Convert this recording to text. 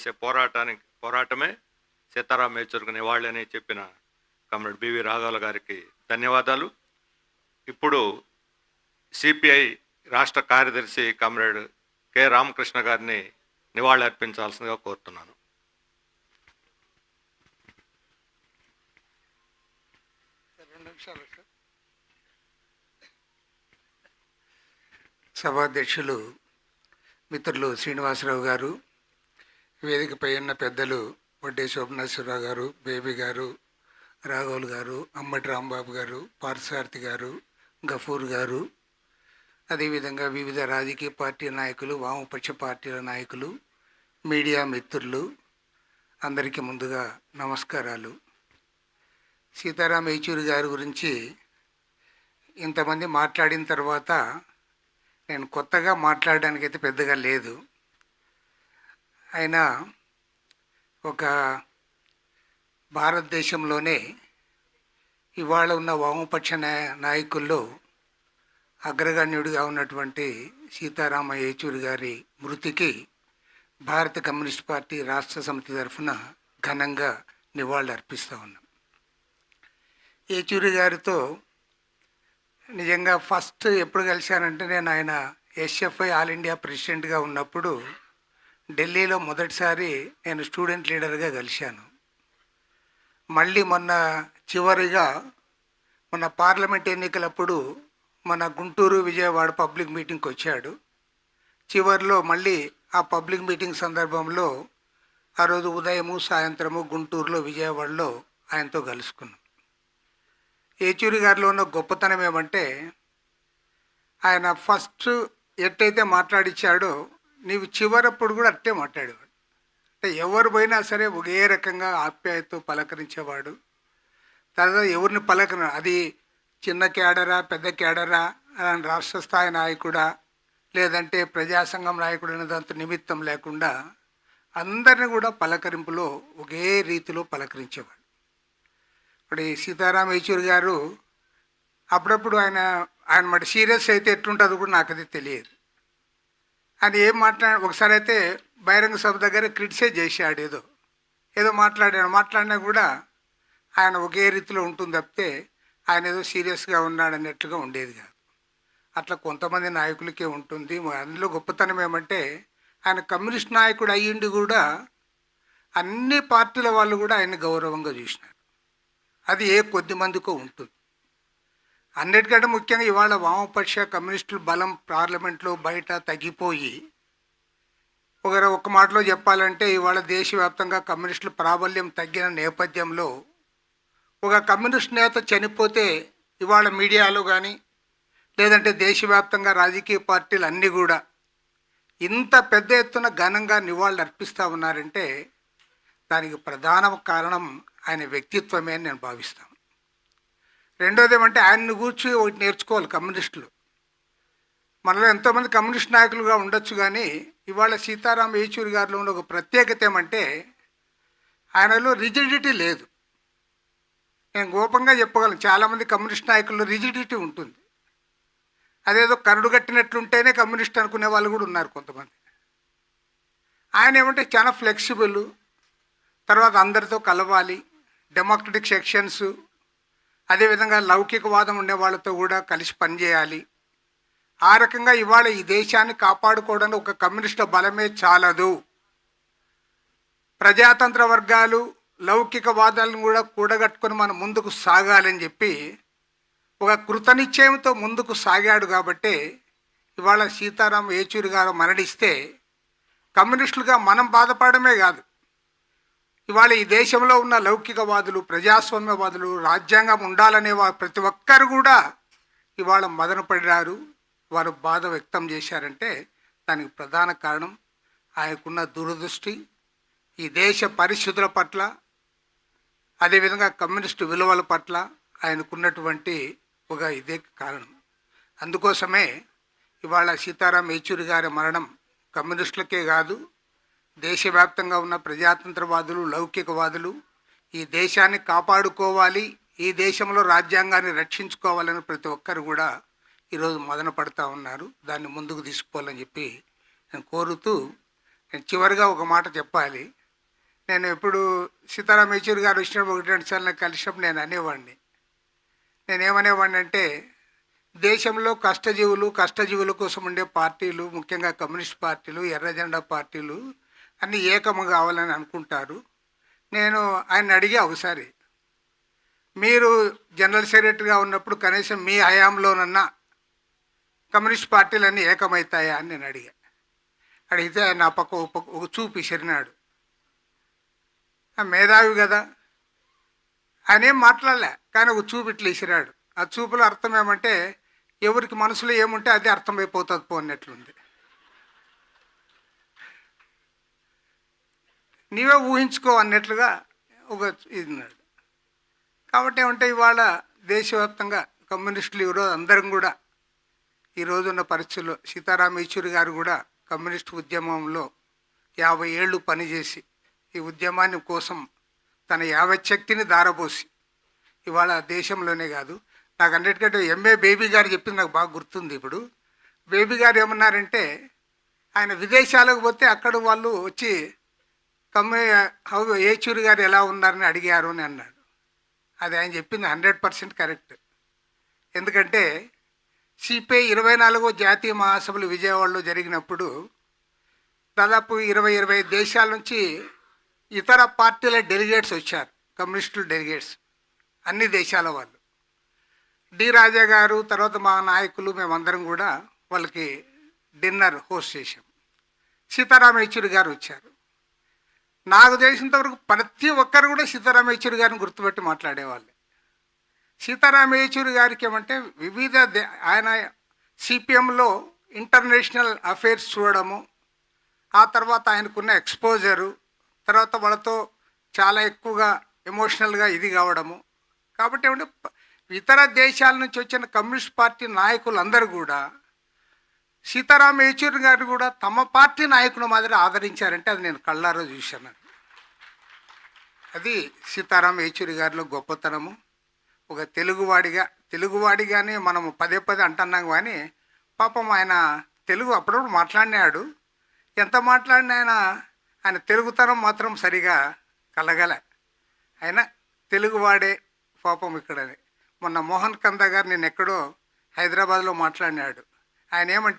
చేసే పోరాటానికి పోరాటమే సీతారాం యేచూరికి నివాళని చెప్పిన కమ్రేడ్ బివి రాఘవల గారికి ధన్యవాదాలు. ఇప్పుడు సిపిఐ రాష్ట్ర కార్యదర్శి కమ్రేడ్ కె రామకృష్ణ గారిని నివాళి అర్పించాల్సిందిగా కోరుతున్నాను. సభాధ్యక్షులు మిత్రులు శ్రీనివాసరావు గారు వేదికపై ఉన్న పెద్దలు వడ్డే శోభనేశ్వరరావు గారు బేబీ గారు రాఘవులు గారు అమ్మటి రాంబాబు గారు పార్థసారథి గారు గఫూర్ గారు అదేవిధంగా వివిధ రాజకీయ పార్టీ నాయకులు వామపక్ష పార్టీల నాయకులు మీడియా మిత్రులు అందరికీ ముందుగా నమస్కారాలు. సీతారాం యేచూరి గారి గురించి ఇంతమంది మాట్లాడిన తర్వాత నేను కొత్తగా మాట్లాడడానికి అయితే పెద్దగా లేదు. ఆయన ఒక భారతదేశంలోనే ఇవాళ ఉన్న వామపక్ష నాయ నాయకుల్లో అగ్రగణ్యుడిగా ఉన్నటువంటి సీతారామ యేచూరి గారి మృతికి భారత కమ్యూనిస్ట్ పార్టీ రాష్ట్ర సమితి తరఫున ఘనంగా నివాళులర్పిస్తూ ఉన్నాం. ఏచూరి గారితో నిజంగా ఫస్ట్ ఎప్పుడు కలిశానంటే నేను ఆయన ఎస్ఎఫ్ఐ ఆల్ ఇండియా ప్రెసిడెంట్గా ఉన్నప్పుడు ఢిల్లీలో మొదటిసారి నేను స్టూడెంట్ లీడర్గా కలిశాను మళ్ళీ మొన్న చివరిగా మొన్న పార్లమెంట్ ఎన్నికలప్పుడు మన గుంటూరు విజయవాడ పబ్లిక్ మీటింగ్కి వచ్చాడు. చివరిలో మళ్ళీ ఆ పబ్లిక్ మీటింగ్ సందర్భంలో ఆ రోజు ఉదయము సాయంత్రము గుంటూరులో విజయవాడలో ఆయనతో కలుసుకున్నాం. ఏచూరి గారిలో ఉన్న గొప్పతనం ఏమంటే ఆయన ఫస్ట్ ఎట్టయితే మాట్లాడిచ్చాడో నీవు చివరప్పుడు కూడా అట్టే మాట్లాడేవాడు. అంటే ఎవరు పోయినా సరే ఒకే రకంగా ఆప్యాయతో పలకరించేవాడు. తర్వాత ఎవరిని పలకర అది చిన్న కేడరా పెద్ద కేడరా అని రాష్ట్ర స్థాయి నాయకుడా లేదంటే ప్రజాసంఘం నాయకుడు అనేదంత నిమిత్తం లేకుండా అందరిని కూడా పలకరింపులో ఒకే రీతిలో పలకరించేవాడు. ఇప్పుడు ఈ సీతారాం యేచూరి గారు అప్పుడప్పుడు ఆయన ఆయన మరి సీరియస్ అయితే ఎట్లుంటుందో కూడా నాకు అది తెలియదు. ఆయన ఏం మాట్లాడ ఒకసారి అయితే బహిరంగ సభ దగ్గర క్రిటిసైజ్ చేశాడు ఏదో. ఏదో మాట్లాడాను మాట్లాడినా కూడా ఆయన ఒకే రీతిలో ఉంటుంది తప్పితే ఆయన ఏదో సీరియస్గా ఉన్నాడు అన్నట్లుగా ఉండేది కాదు. అట్లా కొంతమంది నాయకులకే ఉంటుంది. అందులో గొప్పతనం ఏమంటే ఆయన కమ్యూనిస్ట్ నాయకుడు అయ్యిండి కూడా అన్ని పార్టీల వాళ్ళు కూడా ఆయన గౌరవంగా చూసినారు. అది ఏ కొద్ది మందికో ఉంటుంది. అన్నిటికంటే ముఖ్యంగా ఇవాళ వామపక్ష కమ్యూనిస్టుల బలం పార్లమెంట్లో బయట తగ్గిపోయి ఒక ఒక మాటలో చెప్పాలంటే ఇవాళ దేశవ్యాప్తంగా కమ్యూనిస్టుల ప్రాబల్యం తగ్గిన నేపథ్యంలో ఒక కమ్యూనిస్ట్ నేత చనిపోతే ఇవాళ మీడియాలో కానీ లేదంటే దేశవ్యాప్తంగా రాజకీయ పార్టీలు అన్నీ కూడా ఇంత పెద్ద ఎత్తున ఘనంగా నివాళులు అర్పిస్తూ ఉన్నారంటే దానికి ప్రధాన కారణం ఆయన వ్యక్తిత్వమే అని నేను భావిస్తాను. రెండోది ఏమంటే ఆయన్ని కూర్చి ఒకటి నేర్చుకోవాలి కమ్యూనిస్టులు. మనలో ఎంతోమంది కమ్యూనిస్ట్ నాయకులుగా ఉండొచ్చు కానీ ఇవాళ సీతారాం యేచూరి గారిలో ఉన్న ఒక ప్రత్యేకత ఏమంటే ఆయనలో రిజిడిటీ లేదు. నేను గోపంగా చెప్పగలను చాలామంది కమ్యూనిస్ట్ నాయకుల్లో రిజిడిటీ ఉంటుంది. అదేదో కరడు కట్టినట్లుంటేనే కమ్యూనిస్ట్ అనుకునే వాళ్ళు కూడా ఉన్నారు కొంతమంది. ఆయన ఏమంటే చాలా ఫ్లెక్సిబుల్ తర్వాత అందరితో కలవాలి డెమోక్రటిక్ సెక్షన్స్ అదేవిధంగా లౌకికవాదం ఉండే వాళ్ళతో కూడా కలిసి పనిచేయాలి. ఆ రకంగా ఇవాళ ఈ దేశాన్ని కాపాడుకోవడానికి ఒక కమ్యూనిస్టు బలమే చాలదు. ప్రజాతంత్ర వర్గాలు లౌకికవాదాలను కూడా కూడగట్టుకొని మనం ముందుకు సాగాలని చెప్పి ఒక కృతనిశ్చయంతో ముందుకు సాగాడు కాబట్టి ఇవాళ సీతారాం యేచూరి గారు మరణిస్తే కమ్యూనిస్టులుగా మనం బాధపడమే కాదు. ఇవాళ ఈ దేశంలో ఉన్న లౌకికవాదులు ప్రజాస్వామ్యవాదులు రాజ్యాంగం ఉండాలనే వారు ప్రతి ఒక్కరు కూడా ఇవాళ మదనపడినారు వారు బాధ వ్యక్తం చేశారంటే దానికి ప్రధాన కారణం ఆయనకున్న దురదృష్టి ఈ దేశ పరిస్థితుల పట్ల అదేవిధంగా కమ్యూనిస్టు విలువల పట్ల ఆయనకున్నటువంటి ఒక ఇదే కారణం. అందుకోసమే ఇవాళ సీతారాం యేచూరి గారి మరణం కమ్యూనిస్టులకే కాదు దేశవ్యాప్తంగా ఉన్న ప్రజాతంత్రవాదులు లౌకికవాదులు ఈ దేశాన్ని కాపాడుకోవాలి ఈ దేశంలో రాజ్యాంగాన్ని రక్షించుకోవాలని ప్రతి ఒక్కరు కూడా ఈరోజు మదన పడుతూ ఉన్నారు. దాన్ని ముందుకు తీసుకుపోవాలని చెప్పి నేను కోరుతూ నేను చివరిగా ఒక మాట చెప్పాలి. నేను ఎప్పుడు సీతారాం యేచూరి గారు వచ్చినప్పుడు ఒకటి రెండు సార్లు కలిసినప్పుడు నేను అనేవాడిని. నేను ఏమనేవాడిని అంటే దేశంలో కష్టజీవులు కష్టజీవుల కోసం ఉండే పార్టీలు ముఖ్యంగా కమ్యూనిస్ట్ పార్టీలు ఎర్రజెండా పార్టీలు అన్నీ ఏకము కావాలని అనుకుంటారు. నేను ఆయన అడిగే ఒకసారి మీరు జనరల్ సెక్రటరీగా ఉన్నప్పుడు కనీసం మీ హయాంలోనన్నా కమ్యూనిస్ట్ పార్టీలన్నీ ఏకమవుతాయా అని నేను అడిగా. అడిగితే ఆయన నా పక్క ఒక చూపి చెరినాడు చూపు మేధావి కదా. ఆయన ఏం మాట్లాడలే కానీ ఒక చూపు ఇట్లా ఇసిరాడు ఆ చూపులో అర్థం ఏమంటే ఎవరికి మనసులో ఏముంటే అదే అర్థమైపోతుంది పోన్నట్లుంది నీవే ఊహించుకో అన్నట్లుగా ఒక ఇది ఉన్నాడు కాబట్టి ఏమంటే ఇవాళ దేశవ్యాప్తంగా కమ్యూనిస్టులు ఈరోజు అందరం కూడా ఈ రోజున్న పరిస్థితుల్లో సీతారాం యేచూరి గారు కూడా కమ్యూనిస్ట్ ఉద్యమంలో యాభై ఏళ్ళు పనిచేసి ఈ ఉద్యమాన్ని కోసం తన యావచ్చక్తిని దారపోసి ఇవాళ దేశంలోనే కాదు నాకు అన్నిటికంటే ఎంఏ బేబీ గారు చెప్పింది నాకు బాగా గుర్తుంది ఇప్పుడు. బేబీ గారు ఏమన్నారంటే ఆయన విదేశాలకు పోతే అక్కడ వాళ్ళు వచ్చి కమ్మయ్య హౌ ఏచూరి గారు ఎలా ఉన్నారని అడిగారు అని అన్నాడు. అది ఆయన చెప్పింది హండ్రెడ్ పర్సెంట్ కరెక్ట్. ఎందుకంటే సిపిఐ ఇరవై నాలుగో జాతీయ మహాసభలు విజయవాడలో జరిగినప్పుడు దాదాపు ఇరవై ఇరవై దేశాల నుంచి ఇతర పార్టీల డెలిగేట్స్ వచ్చారు కమ్యూనిస్టుల డెలిగేట్స్ అన్ని దేశాల వాళ్ళు. డి రాజా గారు తర్వాత మా నాయకులు మేమందరం కూడా వాళ్ళకి డిన్నర్ హోస్ట్ చేశాం. సీతారామ యేచూరి గారు వచ్చారు. నాకు తెలిసినంత వరకు ప్రతి ఒక్కరు కూడా సీతారామ గారిని గుర్తుపెట్టి మాట్లాడేవాళ్ళు. సీతారామ గారికి ఏమంటే వివిధ ఆయన సిపిఎంలో ఇంటర్నేషనల్ అఫైర్స్ చూడడము ఆ తర్వాత ఆయనకున్న ఎక్స్పోజరు తర్వాత వాళ్ళతో చాలా ఎక్కువగా ఎమోషనల్గా ఇది కావడము. కాబట్టి ఏమంటే ఇతర దేశాల నుంచి వచ్చిన కమ్యూనిస్ట్ పార్టీ నాయకులందరూ కూడా సీతారాం యేచూరి గారు కూడా తమ పార్టీ నాయకుల మాదిరి ఆదరించారంటే అది నేను కళ్ళారో చూశాను. అది సీతారాం యేచూరి గారిలో గొప్పతనము. ఒక తెలుగువాడిగా తెలుగువాడిగానే మనం పదే పదే అంటున్నాం కానీ పాపం ఆయన తెలుగు అప్పుడప్పుడు మాట్లాడినాడు. ఎంత మాట్లాడినా ఆయన ఆయన తెలుగుతనం మాత్రం సరిగా కలగలే. ఆయన తెలుగువాడే పాపం ఇక్కడ మొన్న మోహన్ కంద గారు నేను ఎక్కడో హైదరాబాద్లో మాట్లాడినాడు. ఆయన ఏమంటే